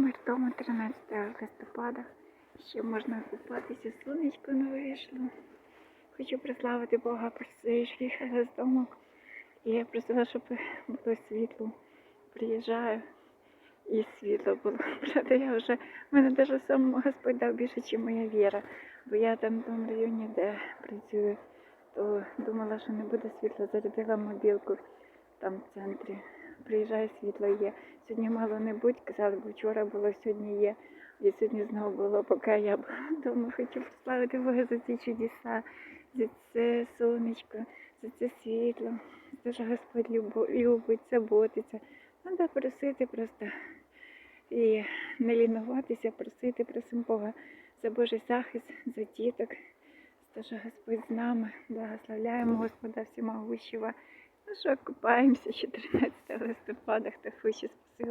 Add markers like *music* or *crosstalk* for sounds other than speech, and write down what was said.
Ми вдома 13 листопада. Ще можна купатися, сонечко не вийшло. Хочу прославити Бога, просив, їхала з дому. І я просила, щоб було світло. Приїжджаю і світло було. *laughs* Правда, я вже, мене навіть сам Господь дав більше, ніж моя віра. Бо я там в тому районі, де працюю, то думала, що не буде світла, зарядила мобілку там в центрі. Приїжджає світло є. Сьогодні мало не будь, казали, бо вчора було, сьогодні є. І сьогодні знову було, поки я була *laughs* вдома. Хочу прославити Бога за ці чудеса, за це сонечко, за це світло, за те, що Господь любить, заботиться. Треба просити просто і не лінуватися, просити, просимо Бога за Божий захист, за діток, за те, що Господь з нами. Благословляємо Господа всімогущого. Ну що, купаємося 14 листопада, хто хоче спасибо.